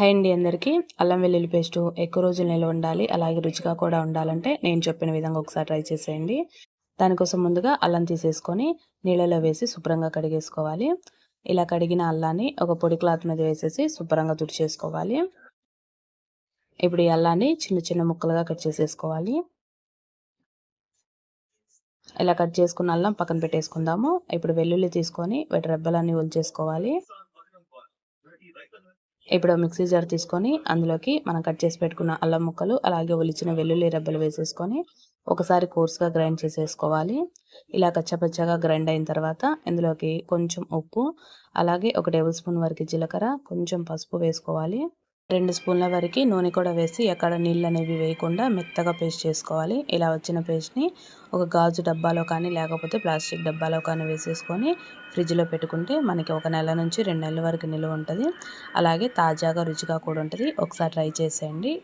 Hi అండి అందరికీ. అల్లం వెల్లుల్లి పేస్ట్ ఎక్కువ రోజులు నిల్వ ఉండాలి. అలాగే రుచిగా కూడా ఉండాలంటే నేను చెప్పిన విధంగా ఒకసారి ట్రై చేసేయండి. దానికోసం ముందుగా అల్లం తీసేసుకొని నీళ్ళలో వేసి శుభ్రంగా కడిగేసుకోవాలి. ఇలా కడిగిన అల్లాన్ని ఒక పొడి క్లాత్ మీద వేసేసి శుభ్రంగా తుడిచేసుకోవాలి. ఇప్పుడు ఈ అల్లాన్ని చిన్న చిన్న ముక్కలుగా కట్ చేసేసుకోవాలి. ఇలా కట్ చేసుకున్న అల్లం పక్కన పెట్టేసుకుందాము. ఇప్పుడు వెల్లుల్లి తీసుకొని వాటి రెబ్బలన్నీ ఒలిచేసుకోవాలి. ఇప్పుడు మిక్సీ జార్ తీసుకొని అందులోకి మనం కట్ చేసి పెట్టుకున్న అల్లం ముక్కలు అలాగే ఒలిచిన వెల్లుల్లి రెబ్బలు వేసేసుకొని ఒకసారి కోర్స్గా గ్రైండ్ చేసేసుకోవాలి. ఇలా కచ్చపచ్చగా గ్రైండ్ అయిన తర్వాత ఇందులోకి కొంచెం ఉప్పు అలాగే ఒక టేబుల్ స్పూన్ వరకు జీలకర్ర కొంచెం పసుపు వేసుకోవాలి. రెండు స్పూన్ల వరకు నూనె కూడా వేసి ఎక్కడ నీళ్ళు అనేవి వేయకుండా మెత్తగా పేస్ట్ చేసుకోవాలి. ఇలా వచ్చిన పేస్ట్ని ఒక గాజు డబ్బాలో కానీ లేకపోతే ప్లాస్టిక్ డబ్బాలో కానీ వేసేసుకొని ఫ్రిడ్జ్లో పెట్టుకుంటే మనకి ఒక నెల నుంచి రెండు నెలల వరకు నిల్వ ఉంటుంది. అలాగే తాజాగా రుచిగా కూడా ఉంటుంది. ఒకసారి ట్రై చేసేయండి.